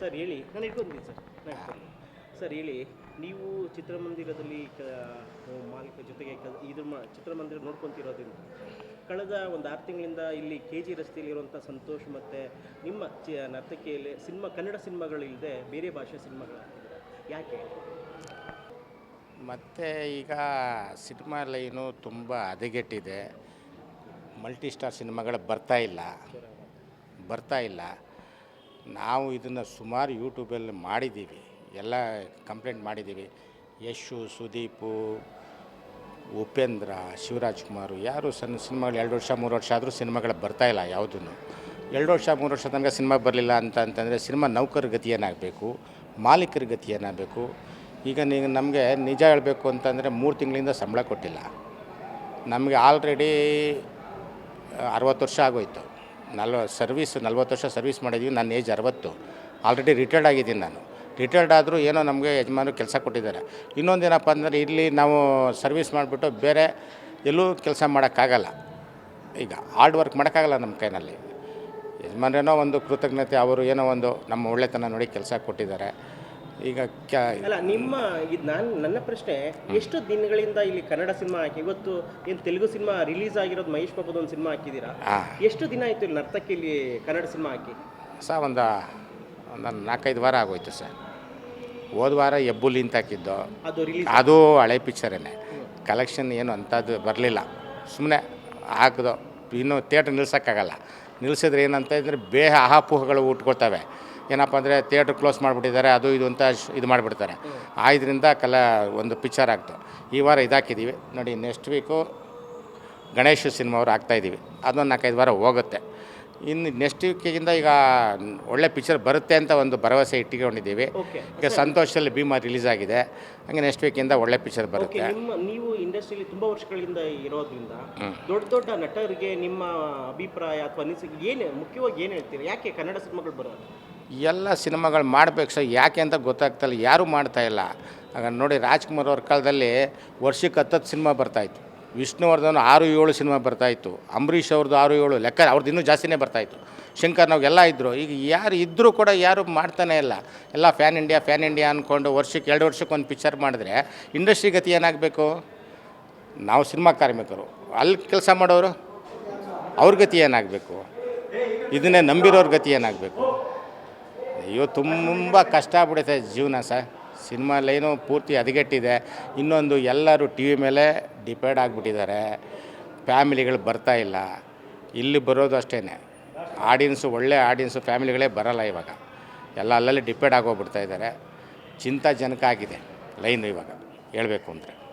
Sir, ಹೇಳಿ. ನಾನು ಇಟ್ಕೊಂತೀನಿ sir. ನಾನು ಸರ್, ಹೇಳಿ. ನೀವು ಚಿತ್ರಮಂದಿರದಲ್ಲಿ ಕ ಮಾಲೀಕ ಜೊತೆಗೆ ಕ, ಇದ್ರ ಮ, ಚಿತ್ರಮಂದಿರ ನೋಡ್ಕೊತಿರೋದ್ರಿಂದ ಕಳೆದ ಒಂದು ಆರು ತಿಂಗಳಿಂದ ಇಲ್ಲಿ ಕೆ ಜಿ ರಸ್ತೆಯಲ್ಲಿರುವಂಥ ಸಂತೋಷ್ ಮತ್ತು ನಿಮ್ಮ ಚಿ, ನರ್ತಕಿಯಲ್ಲಿ ಸಿನಿಮಾ, ಕನ್ನಡ ಸಿನಿಮಾಗಳಿಲ್ಲದೆ ಬೇರೆ ಭಾಷೆ ಸಿನಿಮಾಗಳು ಯಾಕೆ? ಮತ್ತು ಈಗ ಸಿನಿಮಾ ಲೈನು ತುಂಬ ಹದಗೆಟ್ಟಿದೆ. ಮಲ್ಟಿ ಸ್ಟಾರ್ ಸಿನಿಮಾಗಳು ಬರ್ತಾ ಇಲ್ಲ. ಬರ್ತಾ ಇಲ್ಲ. ನಾವು ಇದನ್ನು ಸುಮಾರು ಯೂಟ್ಯೂಬಲ್ಲಿ ಮಾಡಿದ್ದೀವಿ. ಎಲ್ಲ ಕಂಪ್ಲೇಂಟ್ ಮಾಡಿದ್ದೀವಿ. ಯಶು, ಸುದೀಪು, ಉಪೇಂದ್ರ, ಶಿವರಾಜ್ ಕುಮಾರ್ ಯಾರು ಸಣ್ಣ ಸಿನಿಮಾಗಳು ಎರಡು ವರ್ಷ, ಮೂರು ವರ್ಷ ಆದರೂ ಸಿನಿಮಾಗಳು ಇಲ್ಲ ಯಾವುದೂ ಎರಡು ವರ್ಷ, ಮೂರು ವರ್ಷ ತನಕ ಸಿನಿಮಾ ಬರಲಿಲ್ಲ ಅಂತ ಅಂತಂದರೆ ಸಿನಿಮಾ ನೌಕರ ಗತಿ ಏನಾಗಬೇಕು, ಮಾಲೀಕರ ಗತಿ ಏನಾಗಬೇಕು? ಈಗ ನೀವು ನಮಗೆ ನಿಜ ಹೇಳಬೇಕು ಅಂತಂದರೆ ಮೂರು ತಿಂಗಳಿಂದ ಸಂಬಳ ಕೊಟ್ಟಿಲ್ಲ. ನಮಗೆ ಆಲ್ರೆಡಿ ಅರವತ್ತು ವರ್ಷ ಆಗೋಯ್ತು. ನಲ್ವ ಸರ್ವಿಸ್, ನಲ್ವತ್ತು ವರ್ಷ ಸರ್ವಿಸ್ ಮಾಡಿದ್ದೀವಿ ನನ್ನ ಏಜ್ ಅರವತ್ತು. ಆಲ್ರೆಡಿ ರಿಟೈರ್ಡ್ ಆಗಿದ್ದೀನಿ ನಾನು. ರಿಟೈರ್ಡ್ ಆದರೂ ಏನೋ ನಮಗೆ ಯಜಮಾನರು ಕೆಲಸ ಕೊಟ್ಟಿದ್ದಾರೆ. ಇನ್ನೊಂದೇನಪ್ಪ ಅಂದರೆ ಇಲ್ಲಿ ನಾವು ಸರ್ವಿಸ್ ಮಾಡಿಬಿಟ್ಟು ಬೇರೆ ಎಲ್ಲೂ ಕೆಲಸ ಮಾಡೋಕ್ಕಾಗಲ್ಲ. ಈಗ ಹಾರ್ಡ್ ವರ್ಕ್ ಮಾಡೋಕ್ಕಾಗಲ್ಲ ನಮ್ಮ ಕೈನಲ್ಲಿ. ಯಜಮಾನ್ರೇನೋ ಒಂದು ಕೃತಜ್ಞತೆ, ಅವರು ಏನೋ ಒಂದು ನಮ್ಮ ಒಳ್ಳೆತನ ನೋಡಿ ಕೆಲಸ ಕೊಟ್ಟಿದ್ದಾರೆ. ಈಗ ಕ್ಯಾ ಅಲ್ಲ ನಿಮ್ಮ ಇದು ನಾನು ನನ್ನ ಪ್ರಶ್ನೆ ಎಷ್ಟು ದಿನಗಳಿಂದ ಇಲ್ಲಿ ಕನ್ನಡ ಸಿನಿಮಾ ಹಾಕಿ ಇವತ್ತು ಏನು ತೆಲುಗು ಸಿನಿಮಾ ರಿಲೀಸ್ ಆಗಿರೋದು ಮಹೇಶ್ ಬಾಬುದು ಒಂದು ಸಿನಿಮಾ ಹಾಕಿದ್ದೀರಾ? ಎಷ್ಟು ದಿನ ಆಯಿತು ಇಲ್ಲಿ ನರ್ತಕಿಯಲ್ಲಿ ಕನ್ನಡ ಸಿನಿಮಾ ಹಾಕಿ? ಸರ್ ಒಂದು ಒಂದು ನಾಲ್ಕೈದು ವಾರ ಆಗೋಯ್ತು ಸರ್. ಹೋದ ವಾರ ಎಬ್ಬುಲಿ ಅಂತ ಹಾಕಿದ್ದು. ಅದು ರಿಲೀಸ್ ಅದು ಹಳೆ ಪಿಕ್ಚರೇನೆ. ಕಲೆಕ್ಷನ್ ಏನು ಅಂಥದ್ದು ಬರಲಿಲ್ಲ. ಸುಮ್ಮನೆ ಹಾಕಿದೋ. ಇನ್ನು ಥಿಯೇಟ್ರ್ ನಿಲ್ಸೋಕ್ಕಾಗಲ್ಲ. ನಿಲ್ಸಿದ್ರೆ ಏನಂತ ಇದ್ರೆ ಬೇಹ ಆಹಾಪೂಹಗಳು ಉಟ್ಕೊಳ್ತವೆ. ಏನಪ್ಪ ಅಂದರೆ ಥಿಯೇಟ್ರ್ ಕ್ಲೋಸ್ ಮಾಡಿಬಿಟ್ಟಿದ್ದಾರೆ ಅದು ಇದು ಅಂತ ಇದು ಮಾಡಿಬಿಡ್ತಾರೆ. ಆದ್ರಿಂದ ಕಲಾ ಒಂದು ಪಿಕ್ಚರ್ ಆಗ್ತು. ಈ ವಾರ ಇದಾಕಿದ್ದೀವಿ ನೋಡಿ ನೆಕ್ಸ್ಟ್ ವೀಕು ಗಣೇಶ ಸಿನಿಮಾ ಅವ್ರು ಹಾಕ್ತಾಯಿದ್ದೀವಿ ಅದೊಂದು ನಾಲ್ಕೈದು ವಾರ ಹೋಗುತ್ತೆ. ಇನ್ನು ನೆಕ್ಸ್ಟ್ ವೀಕಿಂದ ಈಗ ಒಳ್ಳೆ ಪಿಕ್ಚರ್ ಬರುತ್ತೆ ಅಂತ ಒಂದು ಭರವಸೆ ಇಟ್ಕೊಂಡಿದ್ದೀವಿ ಓಕೆ ಈಗ ಸಂತೋಷದಲ್ಲಿ ಭೀಮಾ ರಿಲೀಸ್ ಆಗಿದೆ. ಹಂಗೆ ನೆಕ್ಸ್ಟ್ ವೀಕಿಂದ ಒಳ್ಳೆ ಪಿಕ್ಚರ್ ಬರುತ್ತೆ. ನೀವು ಇಂಡಸ್ಟ್ರಿಯಲ್ಲಿ ತುಂಬ ವರ್ಷಗಳಿಂದ ಇರೋದ್ರಿಂದ ದೊಡ್ಡ ದೊಡ್ಡ ನಟರಿಗೆ ನಿಮ್ಮ ಅಭಿಪ್ರಾಯ ಅಥವಾ ಅನಿಸಿಕೆ ಏನು ಮುಖ್ಯವಾಗಿ ಏನು ಹೇಳ್ತೀರಿ? ಯಾಕೆ ಕನ್ನಡ ಸಿನಿಮಾಗಳು ಬರೋದು? ಎಲ್ಲ ಸಿನಿಮಾಗಳು ಮಾಡಬೇಕು ಸರ್. ಯಾಕೆ ಅಂತ ಗೊತ್ತಾಗ್ತಲ್ಲ ಯಾರೂ ಮಾಡ್ತಾ ಇಲ್ಲ. ಆಗ ನೋಡಿ ರಾಜ್ಕುಮಾರ್ ಅವ್ರ ಕಾಲದಲ್ಲಿ ವರ್ಷಕ್ಕೆ ಹತ್ತತ್ತು ಸಿನಿಮಾ ಬರ್ತಾಯಿತ್ತು ವಿಷ್ಣುವರ್ಧನ್ ಆರು ಏಳು ಸಿನಿಮಾ ಬರ್ತಾಯಿತ್ತು ಅಂಬರೀಷ್ ಅವ್ರದ್ದು ಆರು ಏಳು ಲೆಕ್ಕ ಅವ್ರದ್ದು ಇನ್ನೂ ಜಾಸ್ತಿನೇ ಬರ್ತಾಯಿತ್ತು ಶಂಕರ್ ನಾವೆಲ್ಲ ಇದ್ದರು ಈಗ ಯಾರು ಇದ್ದರೂ ಕೂಡ ಯಾರು ಮಾಡ್ತಾನೆ ಇಲ್ಲ. ಎಲ್ಲ ಫ್ಯಾನ್ ಇಂಡಿಯಾ ಫ್ಯಾನ್ ಇಂಡಿಯಾ ಅಂದ್ಕೊಂಡು ವರ್ಷಕ್ಕೆ ಎರಡು ವರ್ಷಕ್ಕೆ ಒಂದು ಪಿಕ್ಚರ್ ಮಾಡಿದ್ರೆ ಇಂಡಸ್ಟ್ರಿ ಗತಿ ಏನಾಗಬೇಕು? ನಾವು ಸಿನಿಮಾ ಕಾರ್ಮಿಕರು. ಅಲ್ಲಿ ಕೆಲಸ ಮಾಡೋರು? ಅವ್ರ ಗತಿ ಏನಾಗಬೇಕು? ಇದನ್ನೇ ನಂಬಿರೋರ ಗತಿ ಏನಾಗಬೇಕು? ಅಯ್ಯೋ ತುಂಬ ಕಷ್ಟ ಆಗ್ಬಿಡುತ್ತೆ ಜೀವನ ಸರ್. ಸಿನಿಮಾ ಲೈನು ಪೂರ್ತಿ ಹದಗೆಟ್ಟಿದೆ. ಇನ್ನೊಂದು ಎಲ್ಲರೂ ಟಿ ವಿ ಮೇಲೆ ಡಿಪೆಂಡ್ ಆಗಿಬಿಟ್ಟಿದ್ದಾರೆ. ಫ್ಯಾಮಿಲಿಗಳು ಬರ್ತಾ ಇಲ್ಲ. ಇಲ್ಲಿ ಬರೋದು ಅಷ್ಟೇ ಆಡಿಯನ್ಸು ಒಳ್ಳೆ ಆಡಿಯನ್ಸು ಫ್ಯಾಮಿಲಿಗಳೇ ಬರಲ್ಲ ಇವಾಗ. ಎಲ್ಲ ಅಲ್ಲಲ್ಲಿ ಡಿಪೆಂಡ್ ಆಗೋಗ್ಬಿಡ್ತಾ ಇದ್ದಾರೆ. ಚಿಂತಾಜನಕ ಆಗಿದೆ ಲೈನು ಇವಾಗ. ಹೇಳಬೇಕು ಅಂದರೆ.